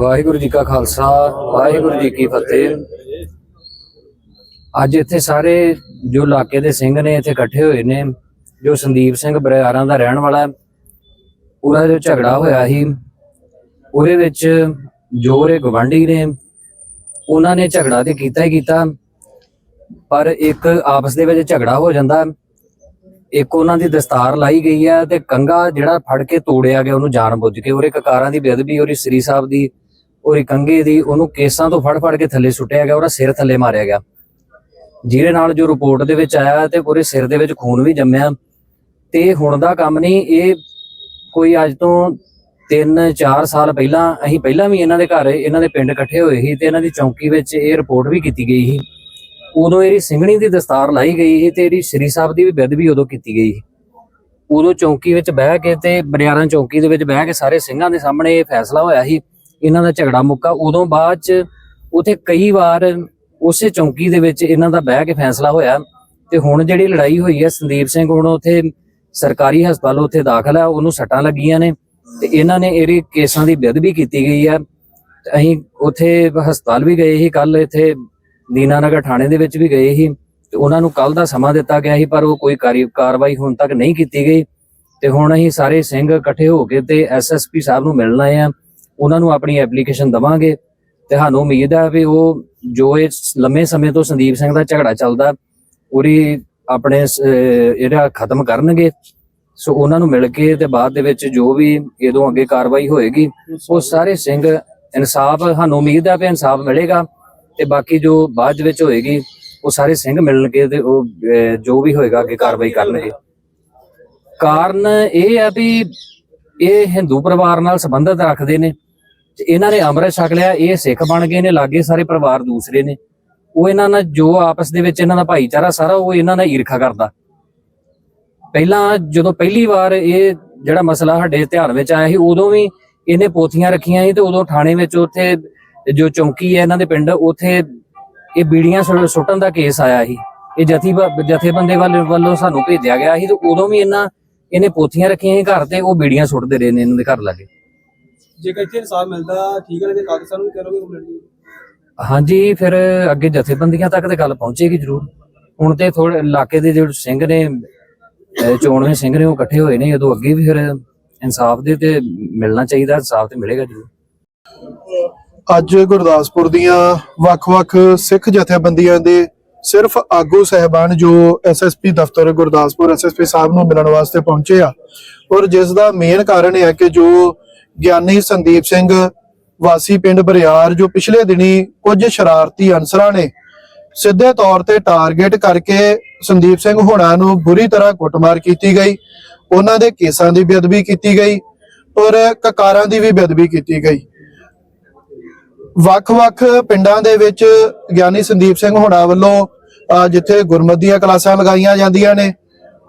ਵਾਹਿਗੁਰੂ ਜੀ ਕਾ ਖਾਲਸਾ, ਵਾਹਿਗੁਰੂ ਜੀ ਕੀ ਫਤਿਹ। ਅੱਜ ਇੱਥੇ ਸਾਰੇ ਜੋ ਇਲਾਕੇ ਦੇ ਸਿੰਘ ਨੇ ਇੱਥੇ ਇਕੱਠੇ ਹੋਏ ਨੇ, ਜੋ ਸੰਦੀਪ ਸਿੰਘ ਬਰਿਆਰਾਂ ਦਾ ਰਹਿਣ ਵਾਲਾ ਉਹਦਾ ਜੋ ਝਗੜਾ ਹੋਇਆ ਸੀ, ਉਹਦੇ ਵਿੱਚ ਜੋ ਗਵਾਂਢੀ ਨੇ, ਉਹਨਾਂ ਨੇ ਝਗੜਾ ਤੇ ਕੀਤਾ ਹੀ ਕੀਤਾ, ਪਰ ਇੱਕ ਆਪਸ ਦੇ ਵਿੱਚ ਝਗੜਾ ਹੋ ਜਾਂਦਾ। ਇੱਕ ਉਹਨਾਂ ਦੀ ਦਸਤਾਰ ਲਾਈ ਗਈ ਹੈ ਤੇ ਕੰਗਾ ਜਿਹੜਾ ਫੜ ਕੇ ਤੋੜਿਆ ਗਿਆ, ਉਹਨੂੰ ਜਾਣ ਬੁੱਝ ਕੇ। ਉਹਦੇ ਕਕਾਰਾਂ ਦੀ ਬੇਅਦਬੀ ਉਹਦੀ ਸ੍ਰੀ ਸਾਹਿਬ ਦੀ ਉਹਦੀ ਕੰਗੇ ਦੀ, ਉਹਨੂੰ ਕੇਸਾਂ ਤੋਂ ਫੜ ਫੜ ਕੇ ਥੱਲੇ ਸੁੱਟਿਆ ਗਿਆ, ਉਹਦਾ ਸਿਰ ਥੱਲੇ ਮਾਰਿਆ ਗਿਆ। ਜਿਹਦੇ ਨਾਲ ਜੋ ਰਿਪੋਰਟ ਦੇ ਵਿੱਚ ਆਇਆ ਤੇ ਪੂਰੇ ਸਿਰ ਦੇ ਵਿੱਚ ਖੂਨ ਵੀ ਜੰਮਿਆ। ਤੇ ਹੁਣ ਦਾ ਕੰਮ ਨਹੀਂ, ਇਹ ਕੋਈ ਅੱਜ ਤੋਂ 3-4 ਸਾਲ ਪਹਿਲਾਂ, ਅਸੀਂ ਪਹਿਲਾਂ ਵੀ ਇਹਨਾਂ ਦੇ ਘਰ, ਇਹਨਾਂ ਦੇ ਪਿੰਡ ਇਕੱਠੇ ਹੋਏ ਸੀ ਤੇ ਇਹਨਾਂ ਦੀ ਚੌਂਕੀ ਵਿੱਚ ਇਹ ਰਿਪੋਰਟ ਵੀ ਕੀਤੀ ਗਈ ਸੀ। ਉਦੋਂ ਇਹਦੀ ਸਿੰਘਣੀ ਦੀ ਦਸਤਾਰ ਲਾਈ ਗਈ ਸੀ ਤੇ ਇਹਦੀ ਸ੍ਰੀ ਸਾਹਿਬ ਦੀ ਵੀ ਬੇਅਦਬੀ ਉਦੋਂ ਕੀਤੀ ਗਈ ਸੀ। ਉਦੋਂ ਚੌਂਕੀ ਵਿੱਚ ਬਹਿ ਕੇ ਤੇ ਬਰਿਆਰਾਂ ਚੌਂਕੀ ਦੇ ਵਿੱਚ ਬਹਿ ਕੇ ਸਾਰੇ ਸਿੰਘਾਂ ਦੇ ਸਾਹਮਣੇ ਇਹ ਫੈਸਲਾ ਹੋਇਆ ਸੀ, ਇਹਨਾਂ ਦਾ ਝਗੜਾ ਮੁੱਕਾ। ਉਦੋਂ ਬਾਅਦ ਚ ਉਥੇ ਕਈ ਵਾਰ ਉਸੇ ਚੌਂਕੀ ਦੇ ਵਿੱਚ ਇਹਨਾਂ ਦਾ ਬਹਿ ਕੇ ਫੈਸਲਾ ਹੋਇਆ ਤੇ ਹੁਣ ਜਿਹੜੀ ਲੜਾਈ ਹੋਈ ਹੈ, ਸੰਦੀਪ ਸਿੰਘ ਹੁਣ ਉਥੇ ਸਰਕਾਰੀ ਹਸਪਤਾਲ ਉਥੇ ਦਾਖਲ ਹੈ, ਉਹਨੂੰ ਸੱਟਾਂ ਲੱਗੀਆਂ ਨੇ ਤੇ ਇਹਨਾਂ ਨੇ ਇਹਦੇ ਕੇਸਾਂ ਦੀ ਬੇਅਦਬੀ ਕੀਤੀ ਗਈ ਹੈ। ਅਸੀਂ ਉਥੇ ਹਸਪਤਾਲ ਵੀ ਗਏ ਸੀ ਕੱਲ ਇੱਥੇ ਦੀਨਾਨਗਰ ਥਾਣੇ ਦੇ ਵਿੱਚ ਵੀ ਗਏ ਸੀ ਤੇ ਉਹਨਾਂ ਨੂੰ ਕੱਲ ਦਾ ਸਮਾਂ ਦਿੱਤਾ ਗਿਆ ਸੀ, ਪਰ ਉਹ ਕੋਈ ਕਾਰੀ- ਕਾਰਵਾਈ ਹੁਣ ਤੱਕ ਨਹੀਂ ਕੀਤੀ ਗਈ। ਤੇ ਹੁਣ ਅਸੀਂ ਸਾਰੇ ਸਿੰਘ ਇਕੱਠੇ ਹੋ ਕੇ ਤੇ ਐਸਐਸਪੀ ਸਾਹਿਬ ਨੂੰ ਮਿਲਣ ਆਏ ਆ ਉਹਨਾਂ ਨੂੰ ਆਪਣੀ ਐਪਲੀਕੇਸ਼ਨ ਦਵਾਂਗੇ। ਤੇ ਸਾਨੂੰ ਉਮੀਦ ਹੈ ਵੀ ਉਹ ਜੋ ਇਹ ਲੰਮੇ ਸਮੇਂ ਤੋਂ ਸੰਦੀਪ ਸਿੰਘ ਦਾ ਝਗੜਾ ਚੱਲਦਾ ਉਹਦੀ ਆਪਣੇ ਸ- ਇਹਦਾ ਖਤਮ ਕਰਨਗੇ। ਸੋ ਉਹਨਾਂ ਨੂੰ ਮਿਲ ਕੇ ਤੇ ਬਾਅਦ ਦੇ ਵਿੱਚ ਜੋ ਵੀ ਇਹਦੋਂ ਅੱਗੇ ਕਾਰਵਾਈ ਹੋਏਗੀ, ਉਹ ਸਾਰੇ ਸਿੰਘ ਇਨਸਾਫ, ਸਾਨੂੰ ਉਮੀਦ ਹੈ ਵੀ ਇਨਸਾਫ ਮਿਲੇਗਾ। ਤੇ ਬਾਕੀ ਜੋ ਬਾਅਦ ਵਿੱਚ ਹੋਏਗੀ, ਉਹ ਸਾਰੇ ਸਿੰਘ ਮਿਲਣਗੇ ਤੇ ਉਹ ਜੋ ਵੀ ਹੋਏਗਾ ਅੱਗੇ ਕਾਰਵਾਈ ਕਰਨਗੇ। ਕਾਰਨ ਇਹ ਹੈ ਵੀ ਇਹ ਹਿੰਦੂ ਪਰਿਵਾਰ ਨਾਲ ਸੰਬੰਧਤ ਰੱਖਦੇ ਨੇ। ਤੇ ਇਹਨਾਂ ਨੇ ਅੰਮ੍ਰਿਤ ਛਕ ਲਿਆ, ਇਹ ਸਿੱਖ ਬਣ ਗਏ ਨੇ, ਲਾਗੇ ਸਾਰੇ ਪਰਿਵਾਰ ਦੂਸਰੇ ਨੇ। ਉਹ ਇਹਨਾਂ ਨਾਲ ਜੋ ਆਪਸ ਦੇ ਵਿੱਚ ਇਹਨਾਂ ਦਾ ਭਾਈਚਾਰਾ ਸਾਰਾ, ਉਹ ਇਹਨਾਂ ਨਾਲ ਈਰਖਾ ਕਰਦਾ। ਪਹਿਲਾਂ ਜਦੋਂ ਪਹਿਲੀ ਵਾਰ ਇਹ ਜਿਹੜਾ ਮਸਲਾ ਸਾਡੇ ਧਿਆਨ ਵਿੱਚ ਆਇਆ ਸੀ, ਉਦੋਂ ਵੀ ਇਹਨੇ ਪੋਥੀਆਂ ਰੱਖੀਆਂ ਸੀ ਤੇ ਉਦੋਂ ਥਾਣੇ ਵਿੱਚ ਉੱਥੇ ਜੋ ਚੌਂਕੀ ਹੈ ਇਹਨਾਂ ਦੇ ਪਿੰਡ ਉੱਥੇ ਇਹ ਬੀੜੀਆਂ ਸੁੱਟ- ਸੁੱਟਣ ਦਾ ਕੇਸ ਆਇਆ ਸੀ। ਇਹ ਜਥੀ ਜਥੇਬੰਦੇ ਵੱਲ ਸਾਨੂੰ ਭੇਜਿਆ ਗਿਆ ਸੀ ਤੇ ਉਦੋਂ ਵੀ ਇਹਨਾਂ ਇਹਨੇ ਪੋਥੀਆਂ ਰੱਖੀਆਂ ਸੀ ਘਰ ਤੇ ਉਹ ਬੀੜੀਆਂ ਸੁੱਟਦੇ ਰਹੇ ਨੇ ਇਹਨਾਂ ਦੇ ਘਰ ਲਾਗੇ। ਜੇਕਰ ਇੱਥੇ ਇਨਸਾਫ ਮਿਲਦਾ ਠੀਕ ਹੈ ਨਹੀਂ ਤੇ ਕਾਗਜ਼ ਸਾਨੂੰ ਕਰੋਗੇ ਕੰਪਲੇਂਟ ਹਾਂਜੀ ਫਿਰ ਅੱਗੇ ਜਥੇਬੰਦੀਆਂ ਤੱਕ ਤੇ ਗੱਲ ਪਹੁੰਚੇਗੀ ਜ਼ਰੂਰ। ਹੁਣ ਤੇ ਥੋੜੇ ਇਲਾਕੇ ਦੇ ਜਿਹੜੇ ਸਿੰਘ ਨੇ ਚੋਣਵੇਂ ਸਿੰਘ ਨੇ ਉਹ ਇਕੱਠੇ ਹੋਏ ਨੇ ਉਦੋਂ ਅੱਗੇ ਵੀ ਫਿਰ ਇਨਸਾਫ ਦੇ ਤੇ ਮਿਲਣਾ ਚਾਹੀਦਾ ਇਨਸਾਫ ਤੇ ਮਿਲੇਗਾ ਜ਼ਰੂਰ। ਅੱਜ ਗੁਰਦਾਸਪੁਰ ਦੀਆਂ ਵੱਖ-ਵੱਖ ਸਿੱਖ ਜਥੇਬੰਦੀਆਂ ਦੇ ਸਿਰਫ ਆਗੂ ਸਹਿਬਾਨ ਜੋ ਐਸਐਸਪੀ ਦਫ਼ਤਰ ਗੁਰਦਾਸਪੁਰ ਐਸਐਸਪੀ ਸਾਹਿਬ ਨੂੰ ਮਿਲਣ ਵਾਸਤੇ ਪਹੁੰਚੇ ਆ ਔਰ ਜਿਸ ਦਾ ਮੇਨ ਕਾਰਨ ਇਹ ਹੈ ਕਿ ਜੋ ਗਿਆਨੀ ਸੰਦੀਪ ਸਿੰਘ ਵਾਸੀ ਪਿੰਡ ਬਰਿਆਰ, ਜੋ ਪਿਛਲੇ ਦਿਨੀ ਕੁਝ ਸ਼ਰਾਰਤੀ ਅਨਸਰਾਂ ਨੇ ਸਿੱਧੇ ਤੌਰ ਤੇ ਟਾਰਗੇਟ ਕਰਕੇ ਸੰਦੀਪ ਸਿੰਘ ਹੋਣਾ ਨੂੰ ਬੁਰੀ ਤਰ੍ਹਾਂ ਕੁੱਟਮਾਰ ਕੀਤੀ ਗਈ, ਉਹਨਾਂ ਦੇ ਕੇਸਾਂ ਦੀ ਬੇਅਦਬੀ ਕੀਤੀ ਗਈ ਔਰ ਕਕਾਰਾਂ ਦੀ ਵੀ ਬੇਅਦਬੀ ਕੀਤੀ ਗਈ। ਵੱਖ-ਵੱਖ ਪਿੰਡਾਂ ਦੇ ਵਿੱਚ ਗਿਆਨੀ ਸੰਦੀਪ ਸਿੰਘ ਹੋਣਾ ਵੱਲੋਂ ਜਿੱਥੇ ਗੁਰਮਤਿ ਦੀਆਂ ਕਲਾਸਾਂ ਲਗਾਈਆਂ ਜਾਂਦੀਆਂ ਨੇ,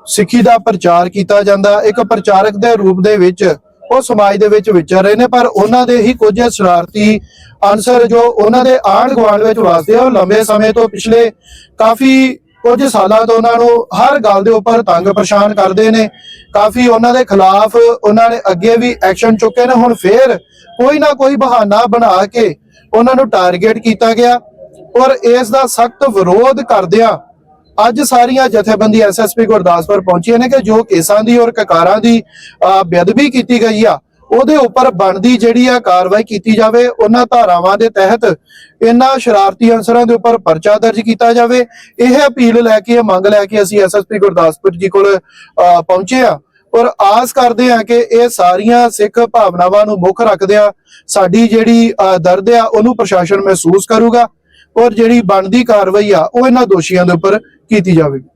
ਸਿੱਖੀ ਦਾ ਪ੍ਰਚਾਰ ਕੀਤਾ ਜਾਂਦਾ। ਇੱਕ ਪ੍ਰਚਾਰਕ ਦੇ ਰੂਪ ਦੇ ਵਿੱਚ ਉਹ ਸਮਾਜ ਦੇ ਵਿੱਚ ਵਿਚਰ ਰਹੇ ਨੇ, ਪਰ ਉਹਨਾਂ ਦੇ ਹੀ ਕੁਝ ਸ਼ਰਾਰਤੀ ਅਨਸਰ ਜੋ ਉਹਨਾਂ ਦੇ ਆਂਢ ਗੁਆਂਢ ਵਿੱਚ ਵਸਦੇ ਆ, ਉਹ ਲੰਬੇ ਸਮੇਂ ਤੋਂ ਪਿਛਲੇ ਕਾਫੀ ਕੁਝ ਸਾਲਾਂ ਤੋਂ ਉਹਨਾਂ ਨੂੰ ਹਰ ਗੱਲ ਦੇ ਉੱਪਰ ਤੰਗ ਪਰੇਸ਼ਾਨ ਕਰਦੇ ਨੇ। ਕਾਫੀ ਉਹਨਾਂ ਦੇ ਖਿਲਾਫ ਉਹਨਾਂ ਨੇ ਅੱਗੇ ਵੀ ਐਕਸ਼ਨ ਚੁੱਕੇ ਨੇ। ਹੁਣ ਫੇਰ ਕੋਈ ਨਾ ਕੋਈ ਬਹਾਨਾ ਬਣਾ ਕੇ ਉਹਨਾਂ ਨੂੰ ਟਾਰਗੇਟ ਕੀਤਾ ਗਿਆ ਔਰ ਇਸ ਦਾ ਸਖਤ ਵਿਰੋਧ ਕਰਦਿਆਂ ਅੱਜ ਸਾਰੀਆਂ ਜਥੇਬੰਦੀ ਐਸਐਸਪੀ ਗੁਰਦਾਸਪੁਰ ਪਹੁੰਚੀਆਂ ਨੇ ਕਿ ਜੋ ਕੇਸਾਂ ਦੀ ਔਰ ਕਕਾਰਾਂ ਦੀ ਅਹ, ਬੇਅਦਬੀ ਕੀਤੀ ਗਈ ਆ ਉਹਦੇ ਉੱਪਰ ਬਣਦੀ ਜਿਹੜੀ ਆ ਕਾਰਵਾਈ ਕੀਤੀ ਜਾਵੇ ਉਹਨਾਂ ਧਾਰਾਵਾਂ ਦੇ ਤਹਿਤ ਇਹਨਾਂ ਸ਼ਰਾਰਤੀ ਅਨਸਰਾਂ ਦੇ ਉੱਪਰ ਪਰਚਾ ਦਰਜ ਕੀਤਾ ਜਾਵੇ। ਇਹ ਅਪੀਲ ਲੈ ਕੇ ਮੰਗ ਲੈ ਕੇ ਅਸੀਂ ਐਸਐਸਪੀ ਗੁਰਦਾਸਪੁਰ ਜੀ ਕੋਲ ਅਹ, ਪਹੁੰਚੇ ਆ। ਔਰ ਆਸ ਕਰਦੇ ਆ ਕਿ ਇਹ ਸਾਰੀਆਂ ਸਿੱਖ ਭਾਵਨਾਵਾਂ ਨੂੰ ਮੁੱਖ ਰੱਖਦਿਆਂ ਸਾਡੀ ਜਿਹੜੀ ਅਹ, ਦਰਦ ਆ ਉਹਨੂੰ ਪ੍ਰਸ਼ਾਸਨ ਮਹਿਸੂਸ ਕਰੂਗਾ ਔਰ ਜਿਹੜੀ ਬਣਦੀ ਕਾਰਵਾਈ ਆ ਉਹ ਇਹਨਾਂ ਦੋਸ਼ੀਆਂ ਦੇ ਉੱਪਰ ਕੀਤੀ ਜਾਵੇਗੀ।